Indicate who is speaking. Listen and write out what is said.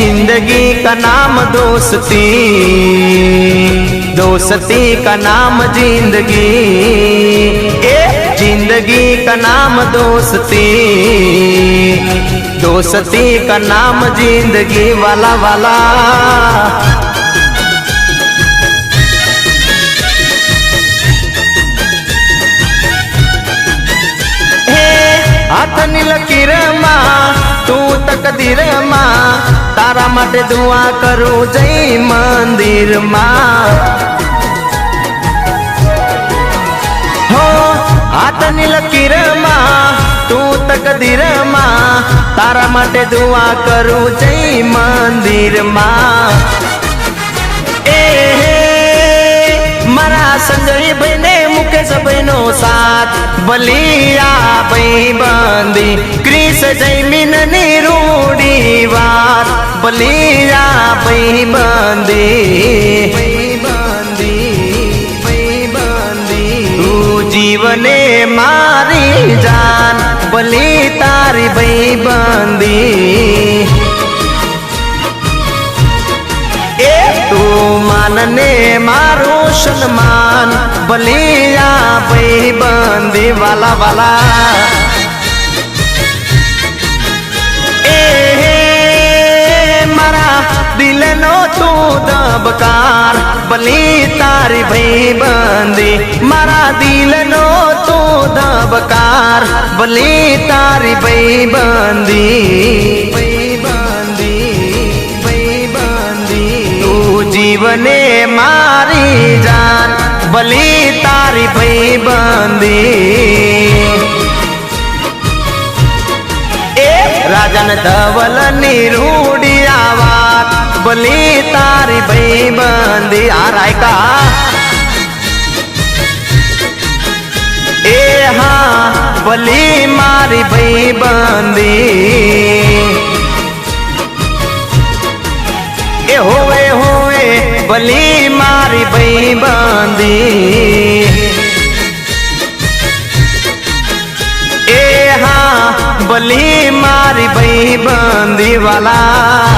Speaker 1: जिंदगी का नाम दोस्ती दोस्ती का नाम जिंदगी ए जिंदगी का नाम दोस्ती दोस्ती का नाम जिंदगी वाला वाला हाथनी लकीर माँ તું તકદીરમાં તારા માટે દુઆ કરું જય મંદિરમાં. હો, હાથની લકીરમાં તું તકદીરમાં તારા માટે દુઆ કરું જય મંદિરમાં. એ મારા સંજય ભાઈ ને મુકેશ ભાઈ નો સાથ, બલિયા ભાઈ બંધી. ક્રિસ જૈમિનની રૂડી વાત બલિયા પૈ તું જીવને મારી જાન બલી તારી ભાઈ બંધી એ તું માનને મારું સન્માન બલિયા ભાઈ બંધી વાલા વાલા બલી તારી ભાઈ બંધી. મારા દિલનો તો દબકાર ભલી તારી ભાઈ બંધી. જીવને મારી જાન. બલી તારી ભાઈ બંધી. એ રાજન ધવલની રૂડી આવાત બલી તારી ભાઈ બંધી આ રાયકા એ હા બલી મારી ભાઈ બંધી એ હોવે હોવે બલી મારી ભાઈ બંધી એ હા બલી મારી ભાઈ બંધી વાલા